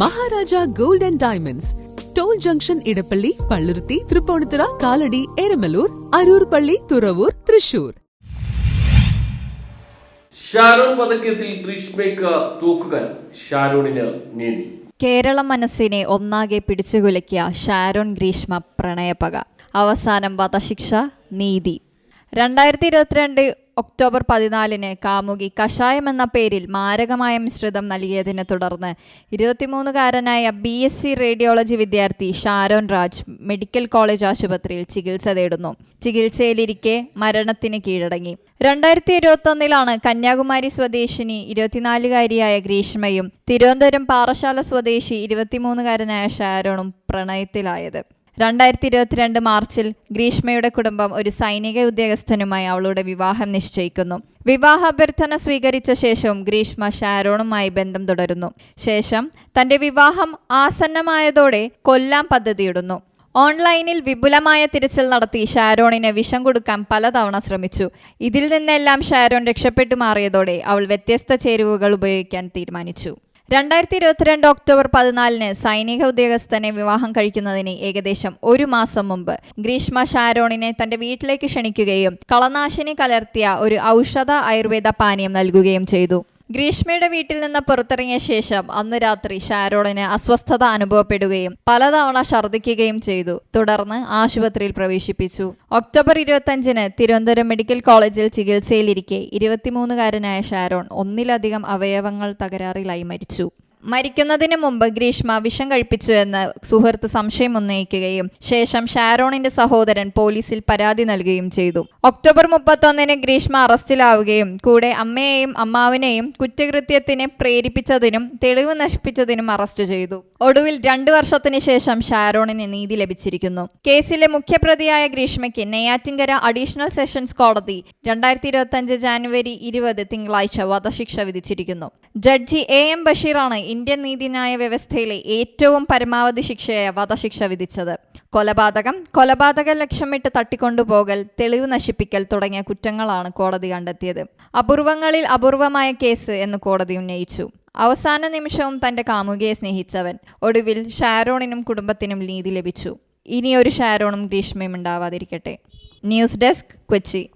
Maharaja gold and diamonds. Toll junction Edappally Palluruthy Tripunithura Kalady Eramallur Aroor പള്ളി തുറവൂർ തൃശൂർ. ഷാരോൺ വധക്കേസിൽ ഗ്രീഷ്മയ്ക്ക് തൂക്കുകാൽ ഷാരോണിന് നീതി. കേരള മനസ്സിനെ ഒന്നാകെ പിടിച്ചുകുലക്കിയ ഷാരോൺ ഗ്രീഷ്മ പ്രണയപക. അവസാനം വധശിക്ഷ നീതി. രണ്ടായിരത്തി ഇരുപത്തിരണ്ട് ഒക്ടോബർ പതിനാലിന് കാമുകി കഷായം എന്ന പേരിൽ മാരകമായ മിശ്രിതം നൽകിയതിനെ തുടർന്ന് ഇരുപത്തിമൂന്നുകാരനായ ബി എസ് സി റേഡിയോളജി വിദ്യാർത്ഥി ഷാരോൺ രാജ് മെഡിക്കൽ കോളേജ് ആശുപത്രിയിൽ ചികിത്സ തേടുന്നു. ചികിത്സയിലിരിക്കെ മരണത്തിന് കീഴടങ്ങി. രണ്ടായിരത്തി ഇരുപത്തൊന്നിലാണ് കന്യാകുമാരി സ്വദേശിനി ഇരുപത്തിനാലുകാരിയായ ഗ്രീഷ്മയും തിരുവനന്തപുരം പാറശാല സ്വദേശി ഇരുപത്തിമൂന്നുകാരനായ ഷാരോണും പ്രണയത്തിലായത്. രണ്ടായിരത്തി ഇരുപത്തിരണ്ട് മാർച്ചിൽ ഗ്രീഷ്മയുടെ കുടുംബം ഒരു സൈനിക ഉദ്യോഗസ്ഥനുമായി അവളുടെ വിവാഹം നിശ്ചയിക്കുന്നു. വിവാഹാഭ്യർത്ഥന സ്വീകരിച്ച ശേഷവും ഗ്രീഷ്മ ഷാരോണുമായി ബന്ധം തുടരുന്നു. ശേഷം തന്റെ വിവാഹം ആസന്നമായതോടെ കൊല്ലാം പദ്ധതിയിടുന്നു. ഓൺലൈനിൽ വിപുലമായ തിരച്ചിൽ നടത്തി ഷാരോണിന് വിഷം കൊടുക്കാൻ പലതവണ ശ്രമിച്ചു. ഇതിൽ നിന്നെല്ലാം ഷാരോൺ രക്ഷപ്പെട്ടു മാറിയതോടെ അവൾ വ്യത്യസ്ത ചേരുവകൾ ഉപയോഗിക്കാൻ തീരുമാനിച്ചു. രണ്ടായിരത്തി ഇരുപത്തിരണ്ട് ഒക്ടോബർ പതിനാലിന് സൈനിക ഉദ്യോഗസ്ഥനെ വിവാഹം കഴിക്കുന്നതിന് ഏകദേശം ഒരു മാസം മുമ്പ് ഗ്രീഷ്മ ഷാരോണിനെ തന്റെ വീട്ടിലേക്ക് ക്ഷണിക്കുകയും കളനാശിനി കലർത്തിയ ഒരു ഔഷധ ആയുർവേദ പാനീയം നൽകുകയും ചെയ്തു. ഗ്രീഷ്മയുടെ വീട്ടിൽ നിന്ന് പുറത്തിറങ്ങിയ ശേഷം അന്ന് രാത്രി ഷാരോണിന് അസ്വസ്ഥത അനുഭവപ്പെടുകയും പലതവണ ഛർദ്ദിക്കുകയും ചെയ്തു. തുടർന്ന് ആശുപത്രിയിൽ പ്രവേശിപ്പിച്ചു. ഒക്ടോബർ ഇരുപത്തഞ്ചിന് തിരുവനന്തപുരം മെഡിക്കൽ കോളേജിൽ ചികിത്സയിലിരിക്കെ ഇരുപത്തിമൂന്നുകാരനായ ഷാരോൺ ഒന്നിലധികം അവയവങ്ങൾ തകരാറിലായി മരിച്ചു. മരിക്കുന്നതിന് മുമ്പ് ഗ്രീഷ്മ വിഷം കഴിപ്പിച്ചു എന്ന് സുഹൃത്ത് സംശയം ഉന്നയിക്കുകയും ശേഷം ഷാരോണിന്റെ സഹോദരൻ പോലീസിൽ പരാതി നൽകുകയും ചെയ്തു. ഒക്ടോബർ മുപ്പത്തൊന്നിന് ഗ്രീഷ്മ അറസ്റ്റിലാവുകയും കൂടെ അമ്മയെയും അമ്മാവിനെയും കുറ്റകൃത്യത്തിന് പ്രേരിപ്പിച്ചതിനും തെളിവ് നശിപ്പിച്ചതിനും അറസ്റ്റ് ചെയ്തു. ഒടുവിൽ രണ്ടു വർഷത്തിന് ശേഷം ഷാരോണിന് നീതി ലഭിച്ചിരിക്കുന്നു. കേസിലെ മുഖ്യപ്രതിയായ ഗ്രീഷ്മയ്ക്ക് നെയ്യാറ്റിങ്കര അഡീഷണൽ സെഷൻസ് കോടതി രണ്ടായിരത്തി ഇരുപത്തി ജാനുവരി ഇരുപത് തിങ്കളാഴ്ച വധശിക്ഷ വിധിച്ചിരിക്കുന്നു. ജഡ്ജി എ എം ബഷീറാണ് ഇന്ത്യൻ നീതിന്യായ വ്യവസ്ഥയിലെ ഏറ്റവും പരമാവധി ശിക്ഷയായ വധശിക്ഷ വിധിച്ചത്. കൊലപാതകം. കൊലപാതക ലക്ഷ്യമിട്ട് തട്ടിക്കൊണ്ടുപോകൽ തെളിവ് നശിപ്പിക്കൽ തുടങ്ങിയ കുറ്റങ്ങളാണ് കോടതി കണ്ടെത്തിയത്. അപൂർവങ്ങളിൽ അപൂർവമായ കേസ് എന്ന് കോടതി ഉന്നയിച്ചു. അവസാന നിമിഷവും തന്റെ കാമുകിയെ സ്നേഹിച്ചവൻ. ഒടുവിൽ ഷാരോണിനും കുടുംബത്തിനും നീതി ലഭിച്ചു. ഇനിയൊരു ഷാരോണും ഗ്രീഷ്മയും ഉണ്ടാവാതിരിക്കട്ടെ. News desk Kochi.